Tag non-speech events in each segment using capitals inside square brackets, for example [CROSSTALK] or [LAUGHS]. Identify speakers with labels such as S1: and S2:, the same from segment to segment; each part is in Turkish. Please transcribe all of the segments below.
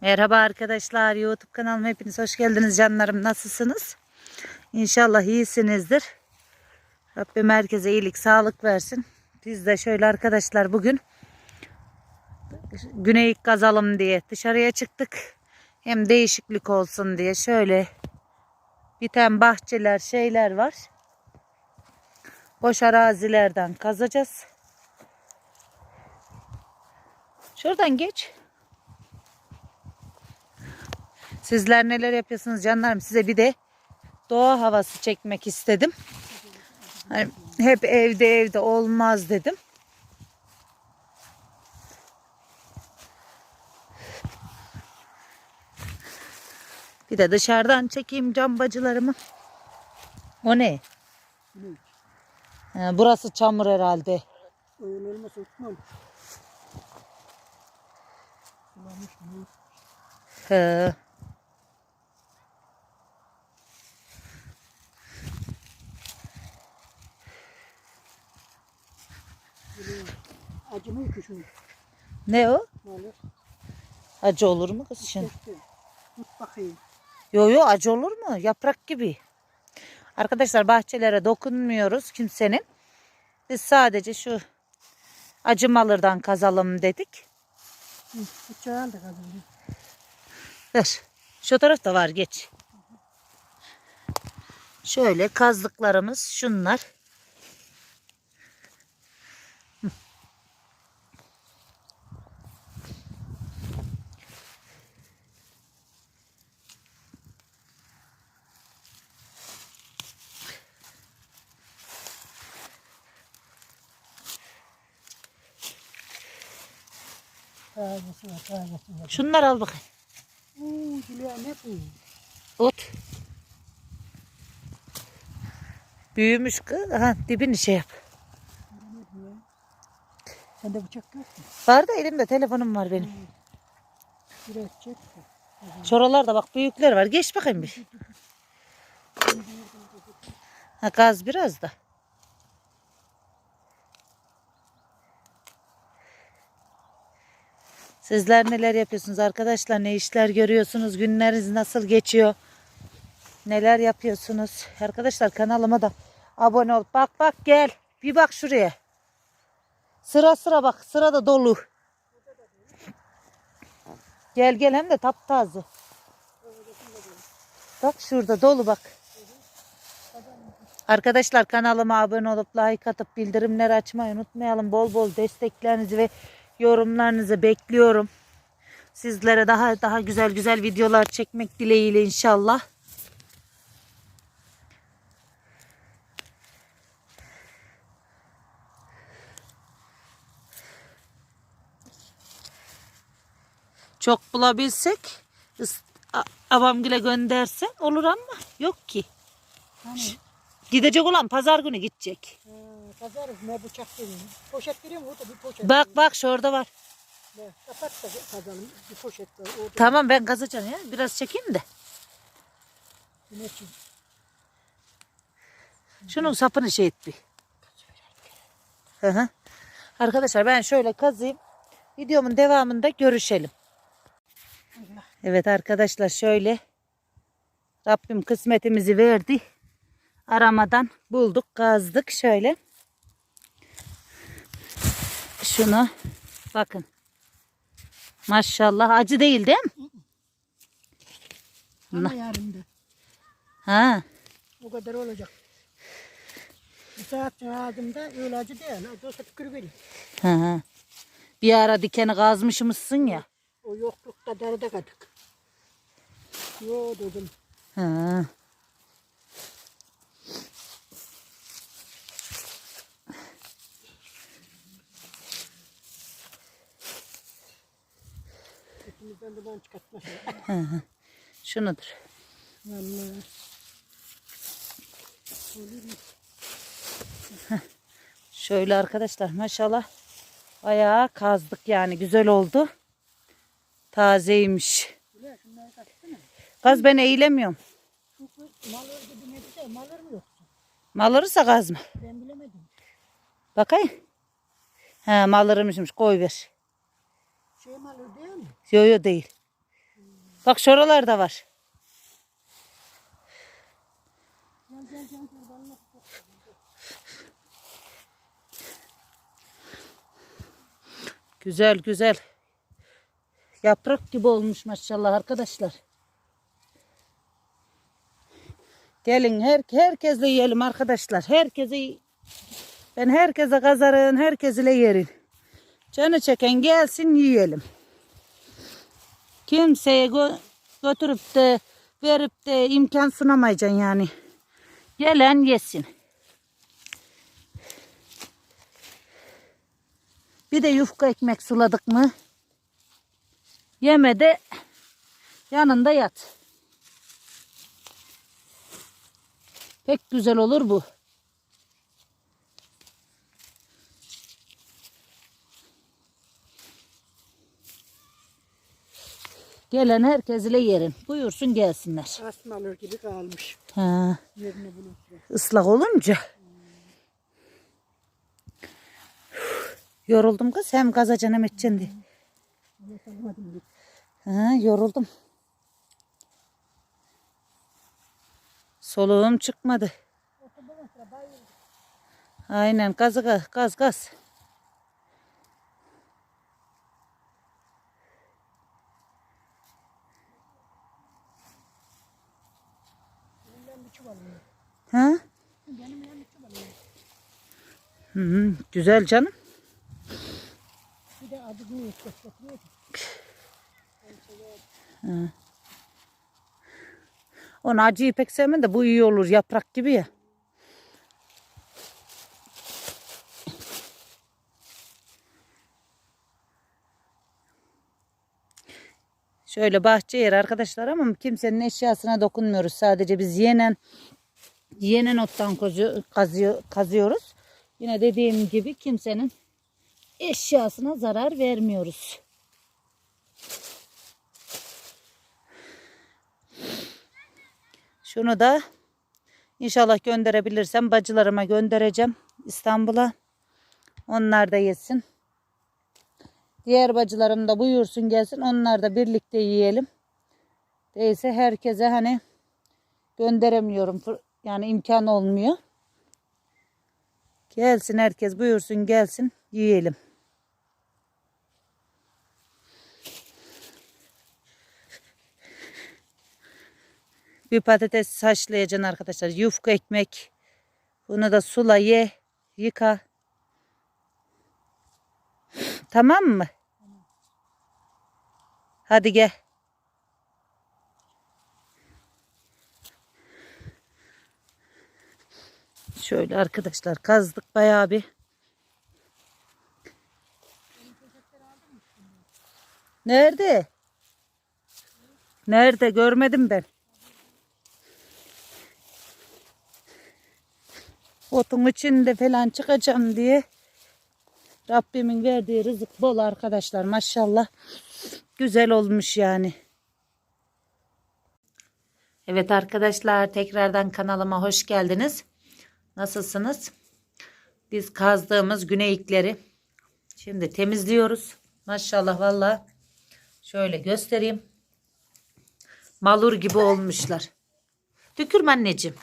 S1: Merhaba arkadaşlar YouTube kanalıma hepiniz hoş geldiniz canlarım nasılsınız? İnşallah iyisinizdir. Rabbim herkese iyilik sağlık versin. Biz de şöyle arkadaşlar bugün güney kazalım diye dışarıya çıktık. Hem değişiklik olsun diye şöyle bir tane bahçeler şeyler var. Boş arazilerden kazacağız. Şuradan geç. Sizler neler yapıyorsunuz canlarım? Size bir de doğa havası çekmek istedim. Hani hep evde evde olmaz dedim. Bir de dışarıdan çekeyim cambacılarımı. O ne? Ha, burası çamur herhalde.
S2: Öyle mı?
S1: He.
S2: Acımıyor ki şunu.
S1: Ne o?
S2: Böyle
S1: Acı olur mu kız şimdi?
S2: Tut bakayım.
S1: Yo yo acı olur mu? Yaprak gibi. Arkadaşlar bahçelere dokunmuyoruz kimsenin. Biz sadece şu acımalardan kazalım dedik.
S2: Hı, Bıçağı al da kazanıyor.
S1: Ver. Şu tarafta var geç. Şöyle kazdıklarımız şunlar.
S2: Tazesi var, tazesi var.
S1: Şunlar al bakayım.
S2: Uuu Züleyha ne bu?
S1: Ot. Büyümüş kız. Aha, dibini şey yap.
S2: Ya? Sende bıçak yok mu?
S1: Var da elimde telefonum var benim.
S2: Biraz çek. de.
S1: Şuralarda bak büyükler var. Geç bakayım bir. Ha gaz biraz da. Sizler neler yapıyorsunuz arkadaşlar? Ne işler görüyorsunuz? Günleriniz nasıl geçiyor? Neler yapıyorsunuz? Arkadaşlar kanalıma da abone ol. Bak bak gel. Bir bak şuraya. Sıra sıra bak. Sıra da dolu. Gel gel hem de taptaze. Bak şurada dolu bak. Arkadaşlar kanalıma abone olup like atıp bildirimleri açmayı unutmayalım. Bol bol desteklerinizi ve yorumlarınızı bekliyorum. Sizlere daha daha güzel güzel videolar çekmek dileğiyle inşallah. Çok bulabilsek ıs- a- abamgile gönderse olur ama yok ki.
S2: Hani
S1: Gidecek olan pazar günü gidecek.
S2: ha, kazarız ne bıçak vereyim. Poşet vereyim orada bir poşet.
S1: Bak bak şurada var.
S2: Ne, Kapat da kazalım. Bir poşet var orada.
S1: Tamam ben kazacağım ya. Biraz çekeyim de.
S2: Ne için?
S1: Şunun sapını şey et bir. Hı hı. Arkadaşlar ben şöyle kazayım. Videomun devamında görüşelim. Evet arkadaşlar şöyle. Rabbim kısmetimizi verdi. Aramadan bulduk, kazdık şöyle. Şunu bakın. Maşallah acı değil değil mi?
S2: Ama yarın da.
S1: Ha.
S2: O kadar olacak. Bir saat ağzımda öyle acı değil. Olsa tükür vereyim.
S1: Hı hı. Bir ara dikeni kazmışmışsın ya.
S2: O yoklukta derede kadık. Yo dedim.
S1: Hı.
S2: İkimizden duman çıkartmasın.
S1: Şunudur.
S2: Vallahi.
S1: Şöyle arkadaşlar maşallah bayağı kazdık yani güzel oldu. Tazeymiş. Kaz ben eğilemiyorum.
S2: Malır mı yoksa?
S1: Mal alırsa kazma.
S2: Ben bilemedim.
S1: Bakayım. He mal alırmışmış koy ver.
S2: Şey malı değil mi?
S1: Yo yo değil. Bak şuralarda var. Güzel güzel. Yaprak gibi olmuş maşallah arkadaşlar. Gelin her, herkesle yiyelim arkadaşlar. Herkese ben herkese kazarın, herkesle yerim. Canı çeken gelsin yiyelim. Kimseye gö- götürüp de verip de imkan sunamayacaksın yani. Gelen yesin. Bir de yufka ekmek suladık mı? Yeme de yanında yat. Pek güzel olur bu. Gelen herkes ile yerin. Buyursun gelsinler.
S2: Asmalar gibi kalmış.
S1: Ha,
S2: Yerini bulursun.
S1: ıslak olunca. Yoruldum kız. Hem kazacan hem edeceksin diye. Ha, yoruldum. Soluğum çıkmadı. Aynen gazı gaz gaz gaz. Ha? Hı -hı, güzel canım.
S2: Bir de adı ne gösteriyor.
S1: Onu acıyı pek sevmem de bu iyi olur yaprak gibi ya. Şöyle bahçe yeri arkadaşlar ama kimsenin eşyasına dokunmuyoruz. Sadece biz yenen yenen ottan kazıyor, kazıyor, kazıyoruz. Yine dediğim gibi kimsenin eşyasına zarar vermiyoruz. Şunu da inşallah gönderebilirsem bacılarıma göndereceğim İstanbul'a. Onlar da yesin. Diğer bacılarım da buyursun gelsin. Onlar da birlikte yiyelim. Değilse herkese hani gönderemiyorum. Yani imkan olmuyor. Gelsin herkes buyursun gelsin yiyelim. Bir patates haşlayacaksın arkadaşlar. Yufka ekmek. Bunu da sula ye. Yıka. Tamam mı? Hadi gel. Şöyle arkadaşlar kazdık bayağı bir. Nerede? Nerede? Görmedim ben. Otun içinde falan çıkacağım diye Rabbimin verdiği rızık bol arkadaşlar maşallah. Güzel olmuş yani. Evet arkadaşlar tekrardan kanalıma hoş geldiniz. Nasılsınız? Biz kazdığımız güneyikleri şimdi temizliyoruz. Maşallah valla şöyle göstereyim. Malur gibi olmuşlar. Tükürme anneciğim.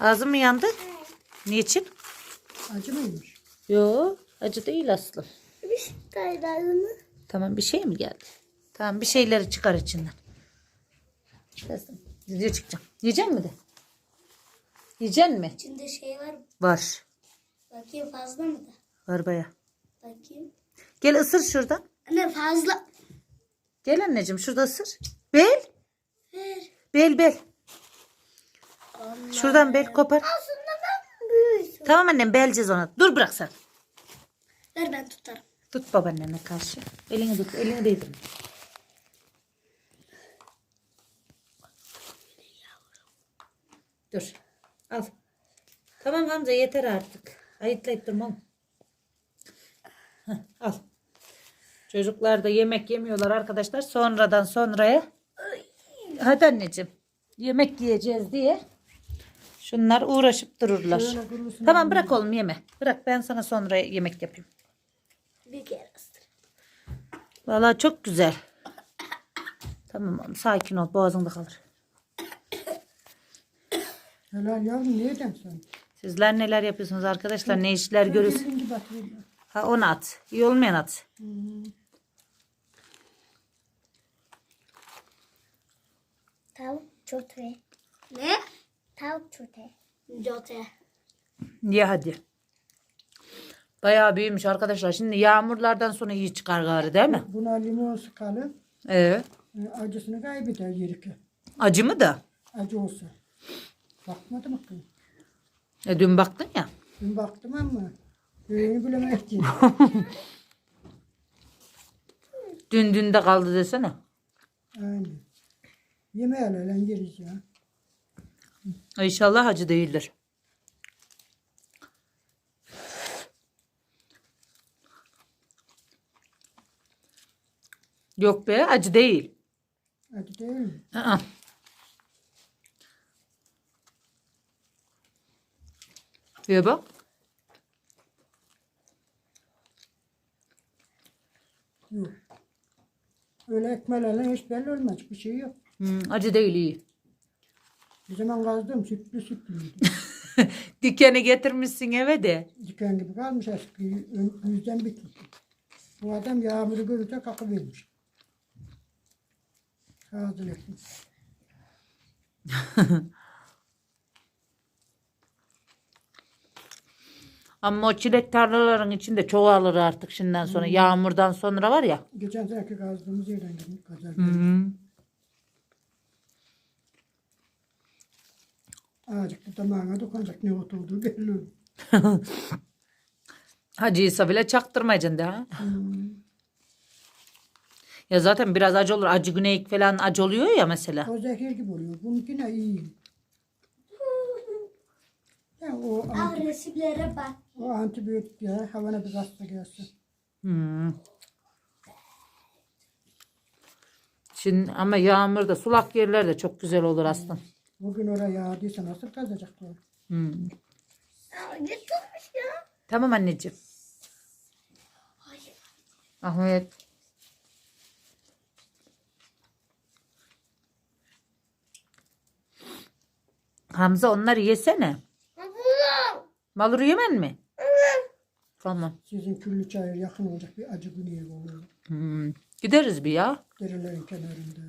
S1: Ağzım mı yandı? Niçin?
S2: Acı mıymış?
S1: Yo acı değil aslında.
S3: Bir kaydağını
S1: Tamam bir şey mi geldi? Tamam bir şeyleri çıkar içinden. Diye çıkacağım. Yiyecek mi de? Yiyecek mi?
S3: içinde şey var.
S1: Var.
S3: Bakayım fazla mı da?
S1: Var baya.
S3: Bakayım.
S1: Gel ısır şuradan.
S3: Anne fazla.
S1: Gel anneciğim şurada ısır. Bel.
S3: Ver.
S1: Bel bel.
S3: Allah.
S1: Şuradan bel kopar.
S3: Aslında ben büyüsün.
S1: Tamam annem beleceğiz ona. Dur bırak sen.
S3: Ver ben tutarım.
S1: Tut babaannene karşı. Elini tut. Elini değdirme. Dur. Al. Tamam Hamza yeter artık. Ayıtlayıp durma. oğlum. Heh, al. Çocuklar da yemek yemiyorlar arkadaşlar. Sonradan sonraya. Hadi anneciğim. Yemek yiyeceğiz diye. Şunlar uğraşıp dururlar. Tamam bırak oğlum yeme. Bırak ben sana sonra yemek yapayım.
S3: Bir kere.
S1: Vallahi çok güzel. Tamam oğlum sakin ol boğazında kalır.
S2: Helal yavrum neyden sen?
S1: Sizler neler yapıyorsunuz arkadaşlar? Ne işler görüyorsunuz? Ha onu at. İyi olmayan at.
S3: Tavuk çote. Ne? Tavuk çote. Çote.
S1: Ye hadi. Bayağı büyümüş arkadaşlar. Şimdi yağmurlardan sonra iyi çıkar gari değil mi?
S2: Buna limon sıkalım.
S1: Evet.
S2: e, Acısını kaybeder yerike.
S1: Acı mı da?
S2: Acı olsa. Bakmadım mı kız?
S1: E, dün baktın ya.
S2: Ben baktım ama öğünü bilemedim. [LAUGHS]
S1: Dün dün de kaldı desene.
S2: Aynen. Yemeğe yeriz ya.
S1: İnşallah acı değildir. Yok be acı değil.
S2: Acı değil mi?
S1: Aa. Ye bak.
S2: Yok. Öyle ekmelerle hiç belli olmaz. Bir şey yok.
S1: Hmm, acı değil iyi.
S2: Bir zaman kazdım sütlü sütlüydü. [LAUGHS]
S1: Dikeni getirmişsin eve de.
S2: Diken gibi kalmış eski yüzden bitmiş. Bu adam yağmuru görünce kakıvermiş. Kağıdını ekmiş. [LAUGHS]
S1: Ama o çilek tarlaların içinde çoğalır artık şimdiden sonra. Yağmurdan sonra var ya.
S2: Geçen seneki kazdığımız yerden geldik. Kazar.
S1: Hmm.
S2: Azıcık da damağına dokunacak ne ot olduğu belli olur. [LAUGHS]
S1: Acıysa bile çaktırmayacaksın de ha.
S2: Hmm.
S1: Ya zaten biraz acı olur. Acı güneyik falan acı oluyor ya mesela.
S2: O zehir gibi oluyor. Bununki ne iyi. [LAUGHS] Ya o,
S3: Ah resimlere bak.
S2: O antibiyotik ya havana bir hasta gelsin.
S1: Hmm. Şimdi ama yağmurda sulak yerler de çok güzel olur aslında.
S2: Bugün oraya yağdıysa nasıl kazacaklar?
S1: Hmm.
S3: Aa, Yırtılmış ya.
S1: Tamam anneciğim. Ahmet. Hamza onları yesene. Maluru yemen mi? Tamam.
S2: Sizin küllü çayır yakın olacak bir acı güneye oluyor.
S1: Hmm. Gideriz bir ya.
S2: Derelerin kenarında.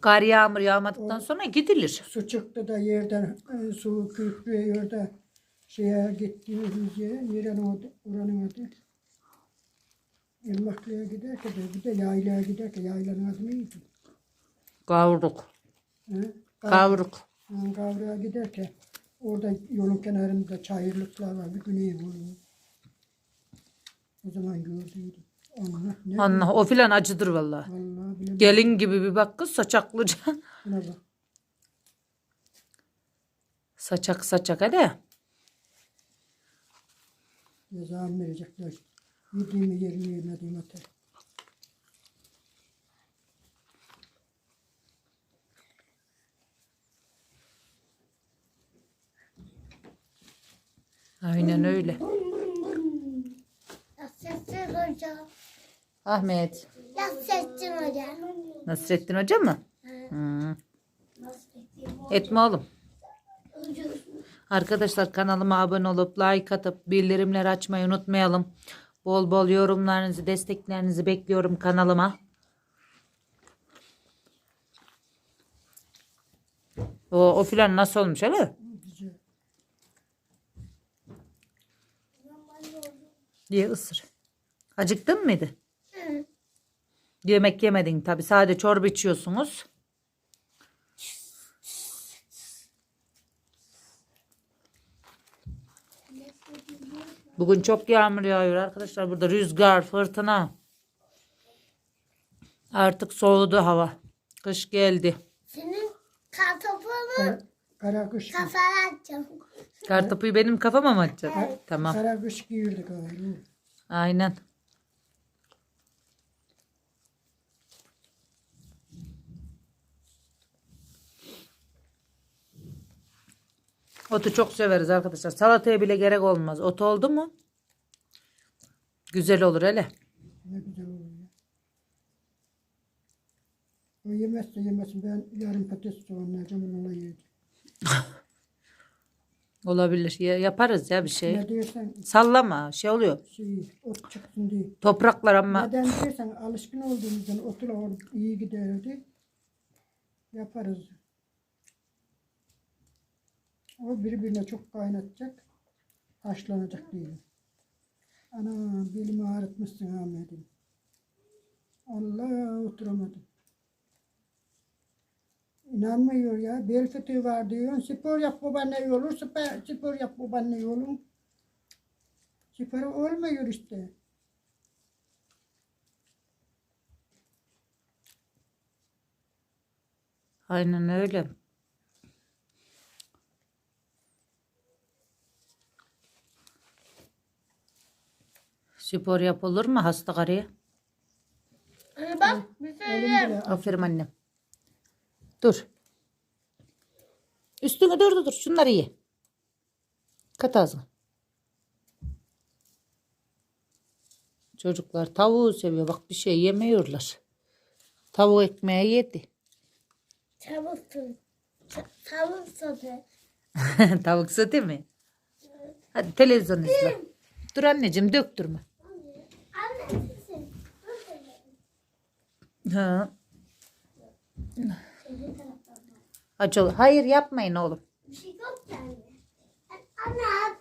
S1: Kar yağmur yağmadıktan sonra gidilir.
S2: Su çıktı da yerden e, su köprüye yerde şeye gittiğimiz yere, yeren orada, oranın adı. Elmaklı'ya giderken de bir de yaylaya giderken yaylanın adı neydi?
S1: Kavruk.
S2: He?
S1: Kavruk.
S2: Kavruğa giderken orada yolun kenarında çayırlıklar var. Bir güney oluyor. O zaman gördüydüm. Allah ne?
S1: Allah o filan acıdır vallahi.
S2: Vallahi bilemem.
S1: Gelin gibi bir bak kız saçaklıca.
S2: Buna bak.
S1: Saçak saçak hadi.
S2: Cezam verecekler. Yediğimi yerini yemediğim atar.
S1: Aynen öyle.
S3: Nasrettin Hoca.
S1: Ahmet.
S3: Nasrettin Hoca.
S1: Nasrettin Hoca mı? Hmm. Etme oğlum. Arkadaşlar kanalıma abone olup like atıp bildirimleri açmayı unutmayalım. Bol bol yorumlarınızı, desteklerinizi bekliyorum kanalıma. O, o filan nasıl olmuş öyle? Diye ısır. Acıktın mıydı? Yemek yemedin tabi. Sadece çorba içiyorsunuz. Bugün çok yağmur yağıyor arkadaşlar. Burada rüzgar, fırtına. Artık soğudu hava. Kış geldi.
S3: Senin kartopunu
S2: Kara, kara kış,
S3: kafana atacağım.
S1: Kartopuyu benim kafama mı atacaksın? Tamam.
S2: kara kış giyirdi galiba.
S1: Aynen. Otu çok severiz arkadaşlar. Salataya bile gerek olmaz. Ot oldu mu? Güzel olur hele.
S2: Ne güzel oluyor. O yemezse yemesin. Ben yarın patates soğanlayacağım onunla yiyeceğim. [LAUGHS]
S1: Olabilir. Ya- yaparız ya bir şey.
S2: Ne diyorsan
S1: Sallama. Şey oluyor.
S2: şey, ot çıksın diye.
S1: Topraklar ama
S2: Neden diyorsan alışkın olduğumuzdan otur or iyi giderdi. Yaparız. O birbirine çok kaynatacak. Haşlanacak diye. Ana belimi ağrıtmışsın Ahmet'im. Allah oturamadım. İnanmıyor ya. Bel fıtığı var diyor. Spor yap babaanne iyi olur. Spor, spor yap babaanne iyi olur. Spor olmuyor işte.
S1: aynen öyle. Spor yapılır mı hasta karıya?
S3: Anne bak bir söyleyeyim.
S1: Aferin annem. Dur. Üstüne dur dur dur. Şunları ye. Kat ağzına. Çocuklar tavuğu seviyor. Bak bir şey yemiyorlar. Tavuk ekmeği yedi.
S3: Tavuk sote. Tavuk sote. [LAUGHS]
S1: Tavuk sote mi? Hadi televizyon izle. Dur anneciğim döktürme.
S3: Anne sizin. Dur seni.
S1: Ha. Ol. Hayır yapmayın oğlum.
S3: Bir şey yok yani. Anne